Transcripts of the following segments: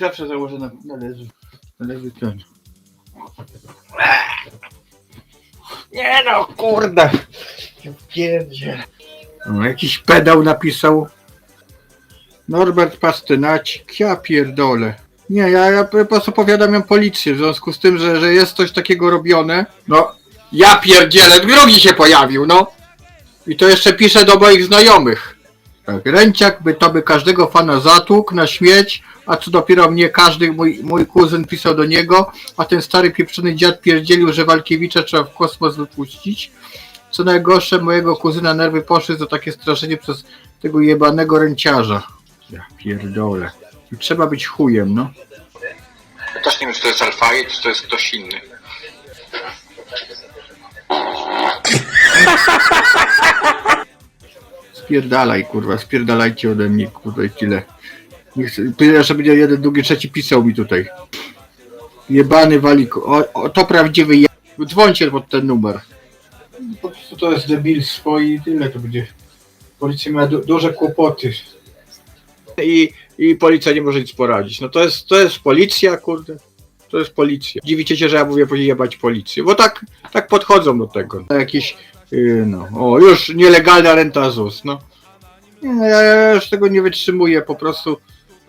Zawsze założę na, na leży. Na. Nie no, kurde. Pierdzie. No, jakiś pedał napisał. Norbert Pastynacik. Ja pierdolę. Nie, ja, ja po prostu powiadamiam policję w związku z tym, że, że jest coś takiego robione. No, ja pierdzielę, drugi się pojawił, no. I to jeszcze pisze do moich znajomych. Tak, Ręciak by to by każdego fana zatłukł na śmieć, a co dopiero mnie każdy mój, mój kuzyn pisał do niego, a ten stary pieprzony dziad pierdzielił, że Walkiewicza trzeba w kosmos wypuścić. Co najgorsze, mojego kuzyna nerwy poszły za takie straszenie przez tego jebanego ręciarza. Ja pierdolę. Trzeba być chujem, no. Też nie wiem, czy to jest Alfaje, czy to jest ktoś inny. Spierdalaj, kurwa, spierdalajcie ode mnie, kurwa, i tyle. Nie chcę, że będzie jeden, drugi, trzeci pisał mi tutaj. Jebany waliku. O, o to prawdziwy je... Dzwońcie pod ten numer. Po prostu to jest debil swoi i tyle to będzie. Policja ma du duże kłopoty. I, I policja nie może nic poradzić. No to jest, to jest policja, kurde. To jest policja. Dziwicie się, że ja mówię jebać policję, bo tak, tak podchodzą do tego. Jakieś, yy, no, o, już nielegalna renta ZUS, no. No ja, ja już tego nie wytrzymuję, po prostu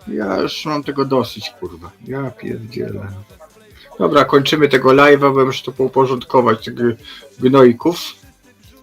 ja już mam tego dosyć, kurwa. Ja pierdzielę. Dobra, kończymy tego live'a, bo muszę to pouporządkować tych gnojków.